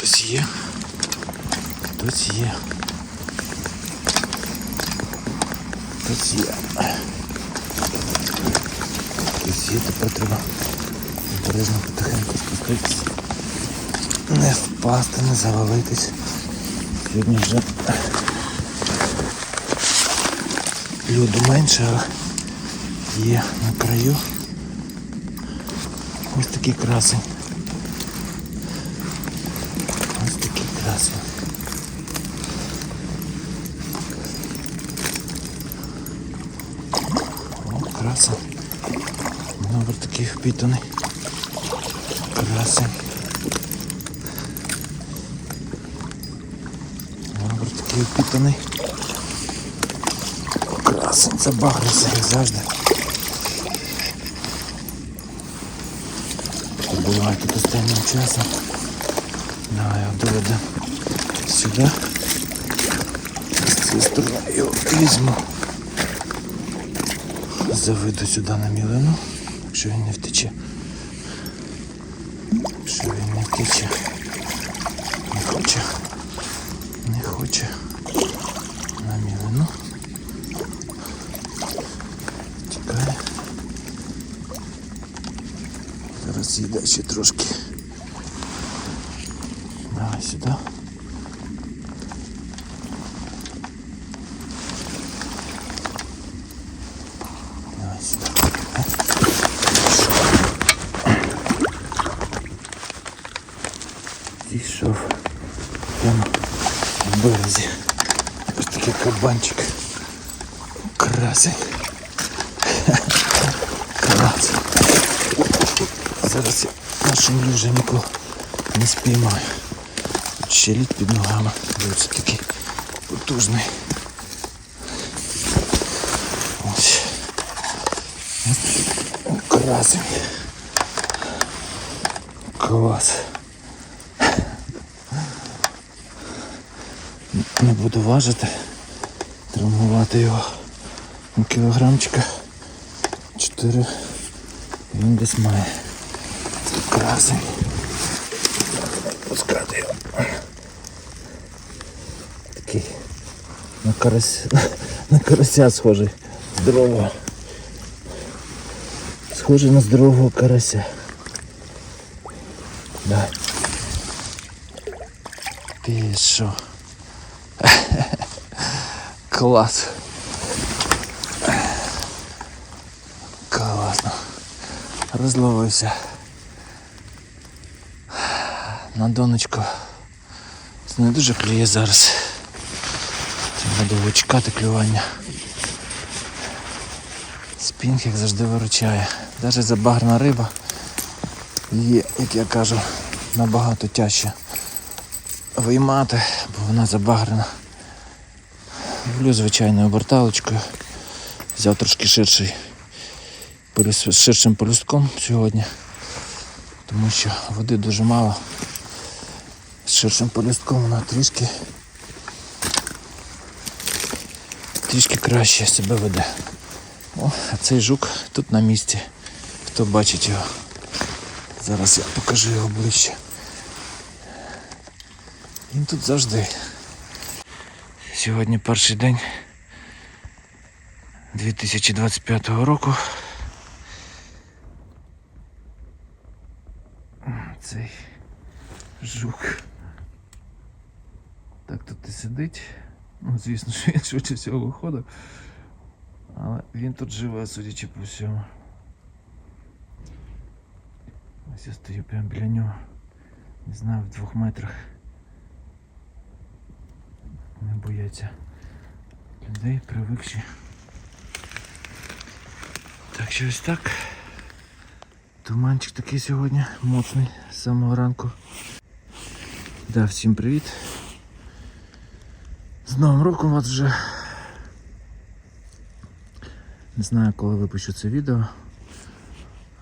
Хтось є. Хтось є. Хтось є. Хтось є, тепер треба обережно потихеньку спуститися. Не впасти, не завалитись. Сьогодні вже люду менше, але є на краю. Ось такий красень. Ось О, красень. Номер такий впітаний. Красень. Номер такий впітаний. Красень, це багриться, як завжди. Буває тут останнім часом. Давай я доведу сюди. З візьму. Заведу сюди на мілину, якщо він не втече. Якщо він не втече. Не хоче. Не хоче. На мілину. Чекає. Зараз їде ще трошки. Давай сюди. Зійшов прямо в березі. Ось такий кабанчик. Красень. Красень. Зараз я нашому вже нікого не спіймаю. Ще лід під ногами. Дивіться такий потужний. Ось. Красень. Клас. Не буду важити, травмувати його кілограмчика. Чотири він десь має. Красень. Пускати його. Такий на карась, на карася схожий. Здорового. Схожий на здорового карася. Да. Ти що? Клас. Класно. Розловився. На донечку. Це не дуже клює зараз. Треба довго чекати клювання. Спінг, як завжди, виручає. Навіть забаграна риба є, як я кажу, набагато тяжче виймати, вона забагрена. Ловлю звичайною оберталочкою. Взяв трошки ширший ширшим полюстком сьогодні, тому що води дуже мало. З ширшим полюстком вона трішки трішки краще себе веде. О, а цей жук тут на місці. Хто бачить його? Зараз я покажу його ближче. Він тут завжди. Сьогодні перший день 2025 року. Цей жук. Так тут і сидить. Ну, звісно, що він швидше всього виходив. Але він тут живе, судячи по всьому. Ось я стою прямо біля нього. Не знаю, в двох метрах. Не бояться людей, привикші. Так що ось так. Туманчик такий сьогодні моцний з самого ранку. Да, всім привіт. З Новим роком вас вже. Не знаю, коли випущу це відео,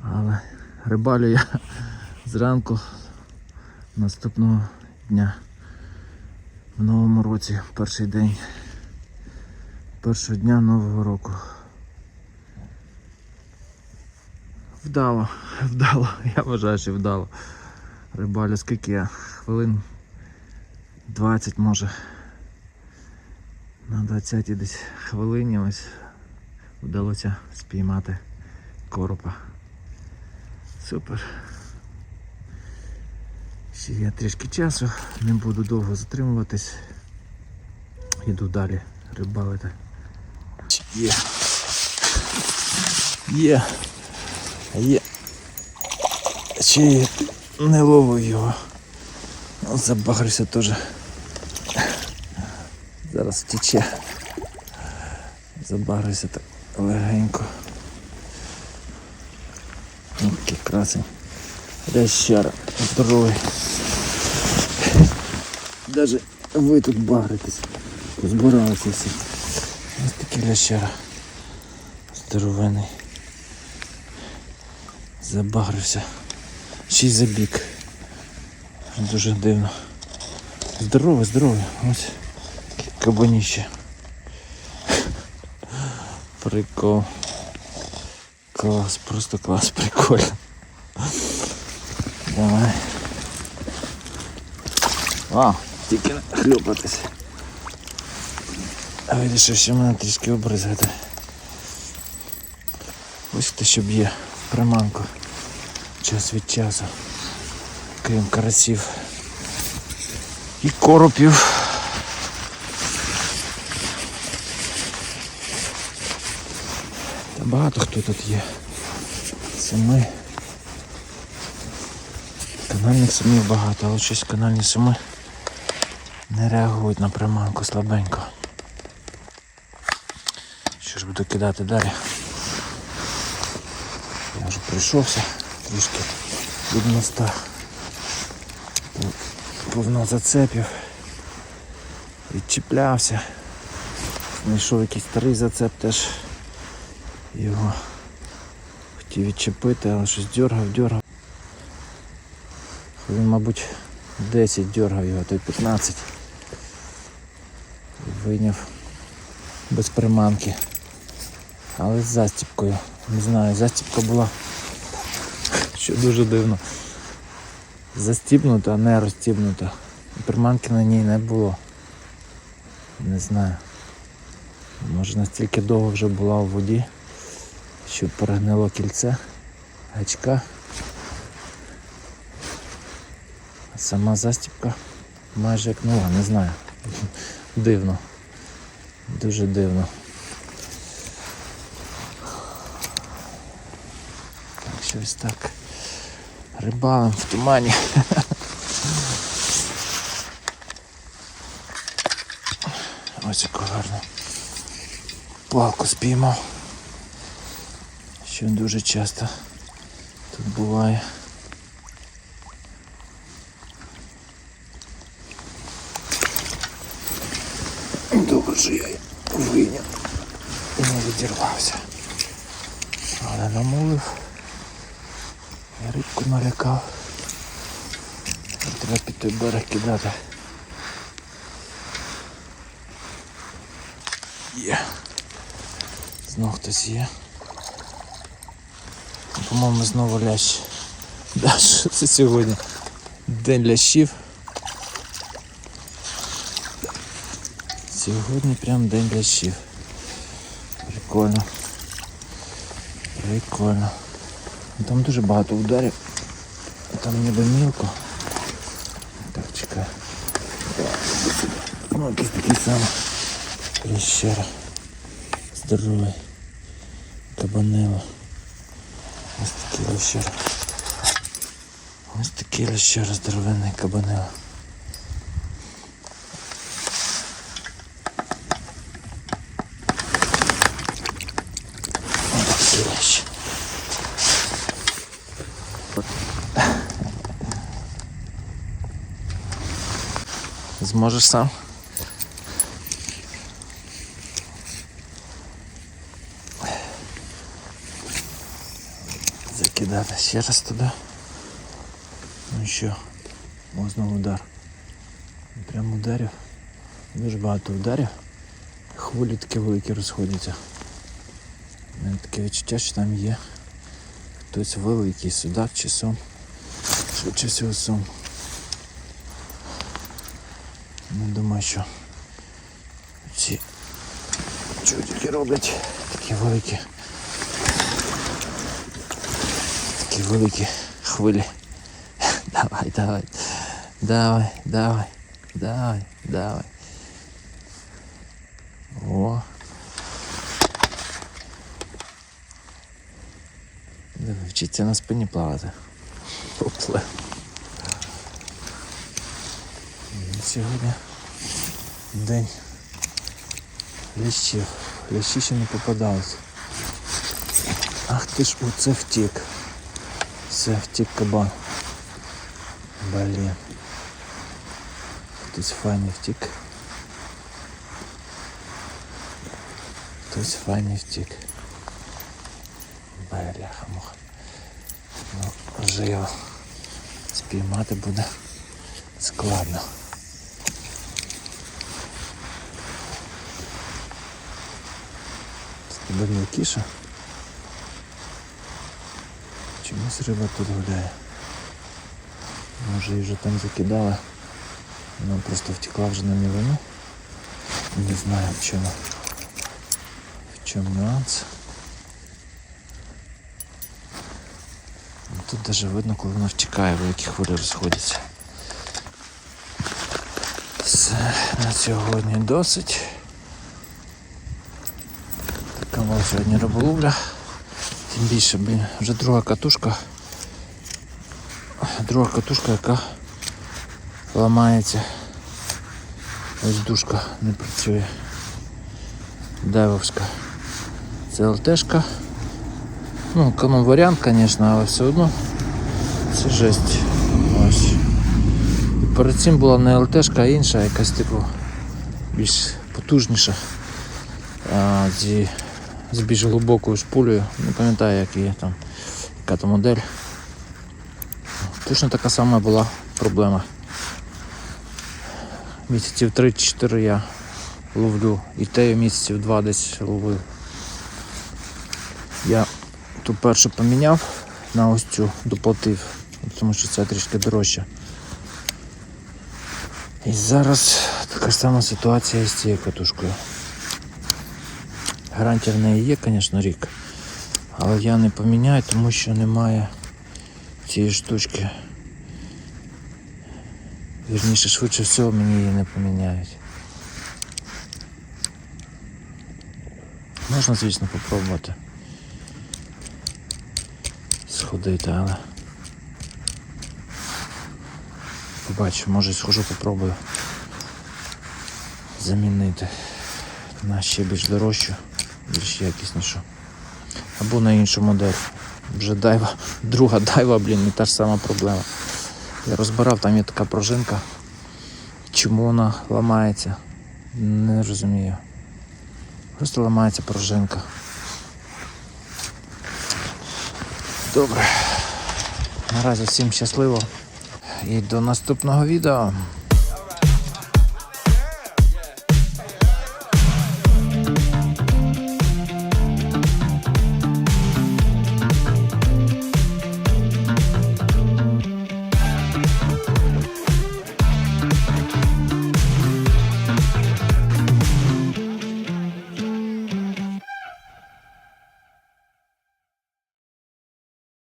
але рибалю я зранку наступного дня. В новому році, перший день першого дня нового року. Вдало, вдало, я вважаю, що вдало. Рибалю скільки я? Хвилин 20 може. На 20 десь хвилині ось вдалося спіймати коропа. Супер. Ще є трішки часу, не буду довго затримуватись. Іду далі рибалити. Є. Є. Є. Чи не ловив його. Ну, Забагрився теж. Зараз втече. Забагрився так легенько. Ну, Який красень. Лящара. Здоровий. Даже ви тут багритесь. Збиралися всі. Ось такий лящара. Здоровений. Забагрився. Ще й забіг. Дуже дивно. Здоровий, здоровий. Ось кабаніще. Прикол. Клас, просто клас, прикольно. Давай. А, тільки не хлюпатись. А вирішив, що мене трішки обризгати. Ось те, що б'є приманку. Час від часу. Крім карасів. І коропів. Та багато хто тут є. Сами. Канальних самів багато, але щось канальні сами не реагують на приманку слабенько. Що ж буду кидати далі? Я вже прийшовся трішки від моста. Повно зацепів. Відчіплявся. Знайшов якийсь старий зацеп теж. Його хотів відчепити, але щось дергав, дергав. Він, мабуть, 10 дергав його, то й 15. І вийняв без приманки. Але з застіпкою. Не знаю, застіпка була. Що дуже дивно. Застібнута, не розстібнута. Приманки на ній не було. Не знаю. Може настільки довго вже була у воді, що перегнило кільце, гачка. А сама застіпка майже як нова, не знаю. Дивно. Дуже дивно. Так, щось так. Рибалим в тумані. Ось яку гарну палку спіймав. Що дуже часто тут буває. Добре, що я її вийняв і не відірвався. Але намулив. Я рибку налякав. Треба під той берег кидати. Є. Знов хтось є. По-моєму, знову лящ. Да, що це сьогодні? День лящів. Сьогодні прям день лящів. Прикольно. Прикольно. Там дуже багато ударів. Там ніби мілко. Так, чекай. Ну, якийсь такий самий. Ліщера. Здоровий. Кабанело. Ось такий ліщера. Ось такий ліщера здоровенний кабанело. Зможеш сам? Закидати ще раз туди. Ну що, ось знову удар. Прямо ударів. Дуже багато ударів. Хвилі такі великі розходяться. У мене таке відчуття, що там є хтось великий судак чи сом. Швидше всього сом. Не думаю, що ці чудики роблять такі великі. Такі великі хвилі. Давай, давай. Давай, давай, давай, давай. О. Вчиться на спині плавати. Попле. Сьогодні день лящів. Лящі ще не попадались. Ах ти ж оце втік. Все, втік кабан. Блін. Хтось файний втік. Хтось файний втік. Бляха муха. Ну, його спіймати буде складно. Стабільна кіша. Чомусь риба тут гуляє. Може її вже там закидали. Вона просто втекла вже на мілину. Не знаю в чому. В чому нюанс. Ну, Тут даже видно, коли вона втікає, великі хвилі розходяться. Все, на сьогодні досить. Була сьогодні риболовля. Тим більше, блін, вже друга катушка. Друга катушка, яка ламається. Ось дужка не працює. Девовська. Це ЛТшка. Ну, економ варіант, звісно, але все одно це жесть. Ось. І перед цим була не ЛТшка, а інша, якась типу більш потужніша. А, зі, з більш глибокою шпулею. Не пам'ятаю, як її там, яка то модель. Точно така сама була проблема. Місяців 3-4 я ловлю. І те місяців 2 десь ловив. Я ту першу поміняв на ось цю доплатив, тому що це трішки дорожче. І зараз така сама ситуація з цією катушкою. Гарантія в неї є, звісно, рік. Але я не поміняю, тому що немає цієї штучки. Вірніше, швидше всього мені її не поміняють. Можна, звісно, попробувати сходити, але побачу, може схожу попробую замінити на ще більш дорожчу, більш якіснішу. Або на іншу модель. Вже дайва, друга дайва, блін, не та ж сама проблема. Я розбирав, там є така пружинка. Чому вона ламається? Не розумію. Просто ламається пружинка. Добре. Наразі всім щасливо. І до наступного відео.